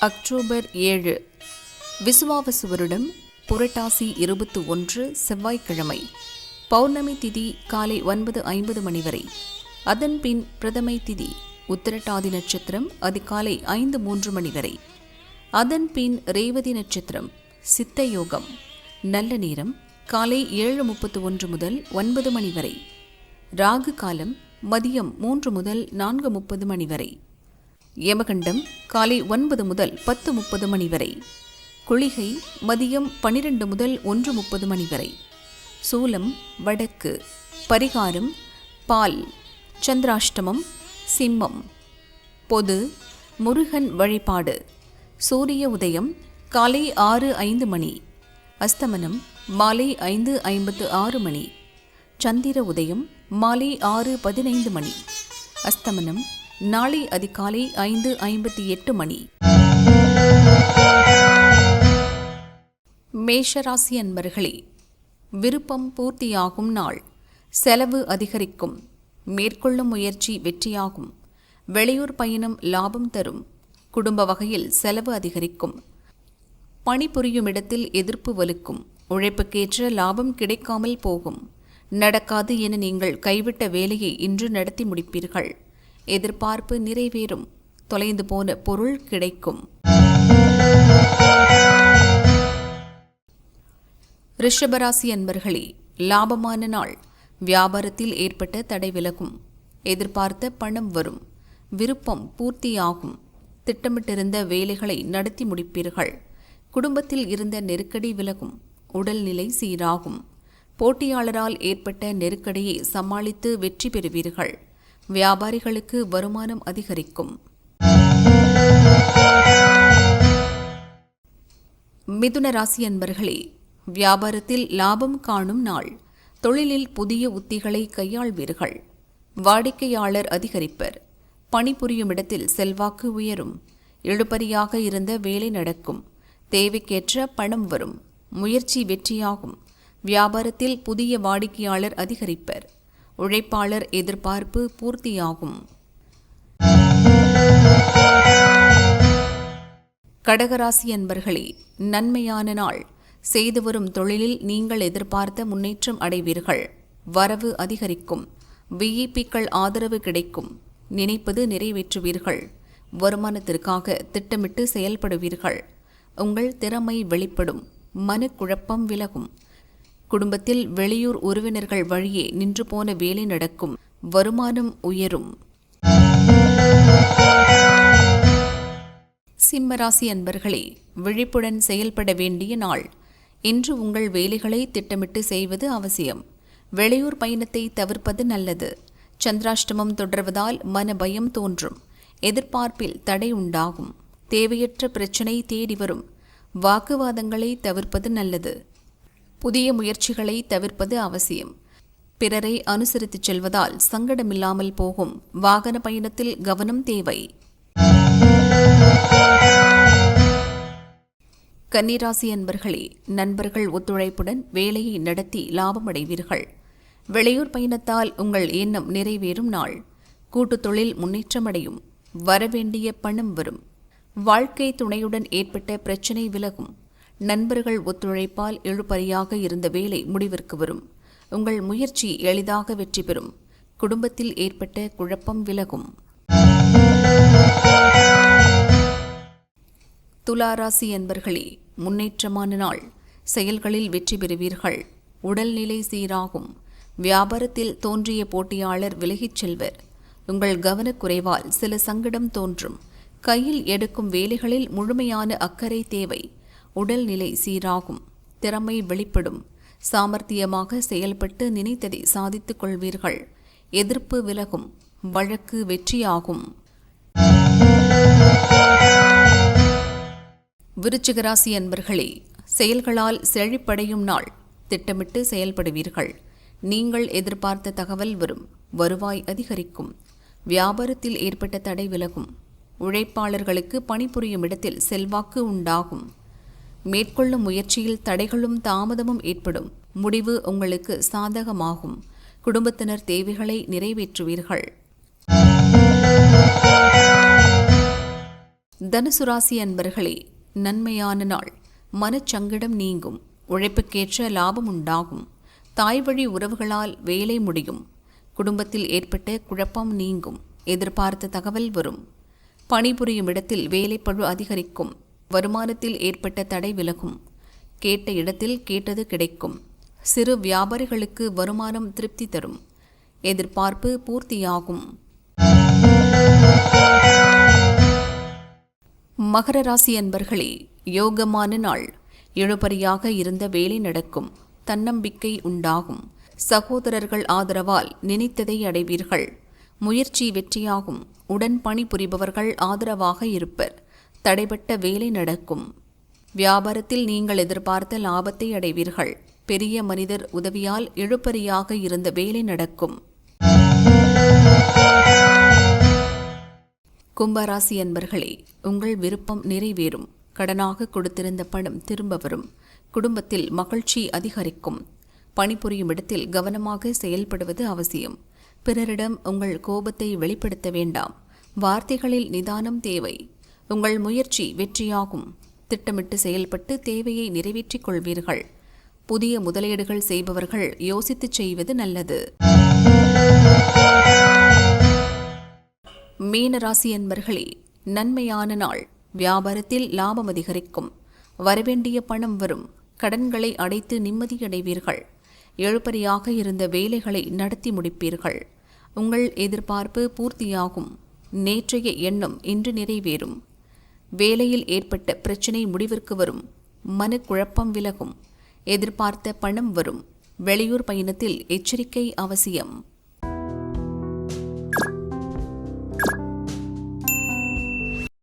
October ஏழு விசுவாவசு வருடம் புரட்டாசி இருபத்தி ஒன்று செவ்வாய்க்கிழமை பௌர்ணமி திதி காலை ஒன்பது ஐம்பது மணி வரை. அதன் பின் பிரதமை திதி உத்திரட்டாதி நட்சத்திரம் அதிகாலை ஐந்து மூன்று மணி வரை. அதன் பின் ரேவதி நட்சத்திரம் சித்த யோகம் நல்ல நேரம் காலை ஏழு முப்பத்து ஒன்று முதல் ஒன்பது மணி வரை. ராகு காலம் மதியம் மூன்று முதல் நான்கு முப்பது மணி வரை. யமகண்டம் காலை ஒன்பது முதல் பத்து முப்பது மணி வரை. குளிகை மதியம் பனிரெண்டு முதல் ஒன்று முப்பது மணி வரை. சூலம் வடக்கு. பரிகாரம் பால். சந்திராஷ்டமம் சிம்மம். பொது முருகன் வழிபாடு. சூரிய உதயம் காலை ஆறு ஐந்து மணி. அஸ்தமனம் மாலை ஐந்து ஐம்பத்து ஆறு மணி. சந்திர உதயம் மாலை ஆறு பதினைந்து மணி. அஸ்தமனம் நாளை அதிகாலை ஐந்து ஐம்பத்தி எட்டு மணி. மேஷராசி அன்பர்களே விருப்பம் பூர்த்தியாகும் நாள். செலவு அதிகரிக்கும். மேற்கொள்ளும் முயற்சி வெற்றியாகும். வெளியூர் பயணம் லாபம் தரும். குடும்ப வகையில் செலவு அதிகரிக்கும். பணிபுரியும் இடத்தில் எதிர்ப்பு வலுக்கும். உழைப்புக்கேற்ற லாபம் கிடைக்காமல் போகும். நடக்காது என நீங்கள் கைவிட்ட வேலையை இன்று நடத்தி முடிப்பீர்கள். எதிர்பார்ப்பு நிறைவேறும். தொலைந்து போன பொருள் கிடைக்கும். ரிஷபராசி அன்பர்களே லாபமான நாள். வியாபாரத்தில் ஏற்பட்ட தடை விலகும். எதிர்பார்த்த பணம் வரும். விருப்பம் பூர்த்தியாகும். திட்டமிட்டிருந்த வேலைகளை நடத்தி முடிப்பீர்கள். குடும்பத்தில் இருந்த நெருக்கடி விலகும். உடல்நிலை சீராகும். போட்டியாளரால் ஏற்பட்ட நெருக்கடியை சமாளித்து வெற்றி பெறுவீர்கள். வியாபாரிகளுக்கு வருமானம் அதிகரிக்கும். மிதுன ராசி அன்பர்களே வியாபாரத்தில் லாபம் காணும் நாள். தொழிலில் புதிய உத்திகளை கையாள்வீர்கள். வாடிக்கையாளர் அதிகரிப்பர். பணிபுரியும் இடத்தில் செல்வாக்கு உயரும். இழுபறியாக இருந்த வேலை நடக்கும். தேவைக்கேற்ற பணம் வரும். முயற்சி வெற்றியாகும். வியாபாரத்தில் புதிய வாடிக்கையாளர் அதிகரிப்பர். உழைப்பாளர் எதிர்பார்ப்பு பூர்த்தியாகும். கடகராசி அன்பர்களே நன்மையான நாள். செய்து வரும் தொழிலில் நீங்கள் எதிர்பார்த்த முன்னேற்றம் அடைவீர்கள். வரவு அதிகரிக்கும். விஇபிக்கள் ஆதரவு கிடைக்கும். நினைப்பது நிறைவேற்றுவீர்கள். வருமானத்திற்காக திட்டமிட்டு செயல்படுவீர்கள். உங்கள் திறமை வெளிப்படும். மனக்குழப்பம் விலகும். குடும்பத்தில் வெளியூர் உறவினர்கள் வழியே நின்று போன வேலை நடக்கும். வருமானம் உயரும். சிம்மராசி அன்பர்களே விழிப்புடன் செயல்பட வேண்டிய நாள். இன்று உங்கள் வேலைகளை திட்டமிட்டு செய்வது அவசியம். வெளியூர் பயணத்தை தவிர்ப்பது நல்லது. சந்திராஷ்டமம் தொடர்வதால் மன பயம் தோன்றும். எதிர்பார்ப்பில் தடை உண்டாகும். தேவையற்ற பிரச்சினை தேடி வரும். வாக்குவாதங்களை தவிர்ப்பது நல்லது. புதிய முயற்சிகளை தவிர்ப்பது அவசியம். பிறரை அனுசரித்துச் செல்வதால் சங்கடமில்லாமல் போகும். வாகன பயணத்தில் கவனம் தேவை. கன்னிராசி அன்பர்களே நண்பர்கள் ஒத்துழைப்புடன் வேலையை நடத்தி லாபமடைவீர்கள். வெளியூர் பயணத்தால் உங்கள் எண்ணம் நிறைவேறும் நாள். கூட்டுத் தொழில் முன்னேற்றமடையும். வரவேண்டிய பணம் வரும். வாழ்க்கை துணையுடன் ஏற்பட்ட பிரச்சினை விலகும். நண்பர்கள் ஒத்துழைப்பால் எழுப்பறியாக இருந்த வேலை முடிவிற்கு வரும். உங்கள் முயற்சி எளிதாக வெற்றி பெறும். குடும்பத்தில் ஏற்பட்ட குழப்பம் விலகும். துலாராசி என்பர்களே முன்னேற்றமான நாள். செயல்களில் வெற்றி பெறுவீர்கள். உடல்நிலை சீராகும். வியாபாரத்தில் தோன்றிய போட்டியாளர் விலகிச் செல்வர். உங்கள் கவனக்குறைவால் சில சங்கடம் தோன்றும். கையில் எடுக்கும் வேலைகளில் முழுமையான அக்கறை தேவை. உடல்நிலை சீராகும் திறமை வெளிப்படும் சாமர்த்தியமாக செயல்பட்டு நினைத்ததை சாதித்துக் கொள்வீர்கள். எதிர்ப்பு விலகும் வழக்கு வெற்றியாகும். விருச்சிகராசி அன்பர்களே செயல்களால் செழிப்படையும் நாள். திட்டமிட்டு செயல்படுவீர்கள். நீங்கள் எதிர்பார்த்த தகவல் வரும் வருவாய் அதிகரிக்கும் வியாபாரத்தில் ஏற்பட்ட தடை விலகும் உழைப்பாளர்களுக்கு பணிபுரியும் இடத்தில் செல்வாக்கு உண்டாகும். மேற்கொள்ளும் முயற்சியில் தடைகளும் தாமதமும் ஏற்படும். முடிவு உங்களுக்கு சாதகமாகும். குடும்பத்தினர் தேவைகளை நிறைவேற்றுவீர்கள். தனுசு ராசி அன்பர்களே நன்மையான நாள். மனச்சங்கடம் நீங்கும். உழைப்புக்கேற்ற லாபம் உண்டாகும். தாய் வழி உறவுகளால் வேலை முடியும். குடும்பத்தில் ஏற்பட்ட குழப்பம் நீங்கும். எதிர்பார்த்த தகவல் வரும். பணிபுரியும் இடத்தில் வேலைப்பழு அதிகரிக்கும். வருமானத்தில் ஏற்பட்ட தடை விலகும். கேட்ட இடத்தில் கேட்டது கிடைக்கும். சிறு வியாபாரிகளுக்கு வருமானம் திருப்தி தரும். எதிர்பார்ப்பு பூர்த்தியாகும். மகர ராசி அன்பர்களே யோகமான நாள். இழுபறியாக இருந்த வேலை நடக்கும். தன்னம்பிக்கை உண்டாகும். சகோதரர்கள் ஆதரவால் நினைத்ததை அடைவீர்கள். முயற்சி வெற்றியாகும். உடன் பணிபுரிபவர்கள் ஆதரவாக இருப்பர். தடைபட்ட வேலை நடக்கும். வியாபாரத்தில் நீங்கள் எதிர்பார்த்த லாபத்தை அடைவீர்கள். பெரிய மனிதர் உதவியால் இழுபறியாக இருந்த வேலை நடக்கும். கும்பராசி அன்பர்களே உங்கள் விருப்பம் நிறைவேறும். கடனாக கொடுத்திருந்த பணம் திரும்ப வரும். குடும்பத்தில் மகிழ்ச்சி அதிகரிக்கும். பணிபுரியும் இடத்தில் கவனமாக செயல்படுவது அவசியம். பிறரிடம் உங்கள் கோபத்தை வெளிப்படுத்த வேண்டாம். வார்த்தைகளில் நிதானம் தேவை. உங்கள் முயற்சி வெற்றியாகும். திட்டமிட்டு செயல்பட்டு தேவையை நிறைவேற்றிக் கொள்வீர்கள். புதிய முதலீடுகள் செய்பவர்கள் யோசித்துச் செய்வது நல்லது. மீனராசி அன்பர்களே நன்மையான நாள். வியாபாரத்தில் லாபம் அதிகரிக்கும். வரவேண்டிய பணம் வரும். கடன்களை அடைத்து நிம்மதியடைவீர்கள். எழுப்பறியாக இருந்த வேலைகளை நடத்தி முடிப்பீர்கள். உங்கள் எதிர்பார்ப்பு பூர்த்தியாகும். நேற்றைய எண்ணம் இன்று நிறைவேறும். வேலையில் ஏற்பட்ட பிரச்சினை முடிவிற்கு வரும். மனக்குழப்பம் விலகும். எதிர்பார்த்த பணம் வரும். வெளியூர் பயணத்தில் எச்சரிக்கை அவசியம்.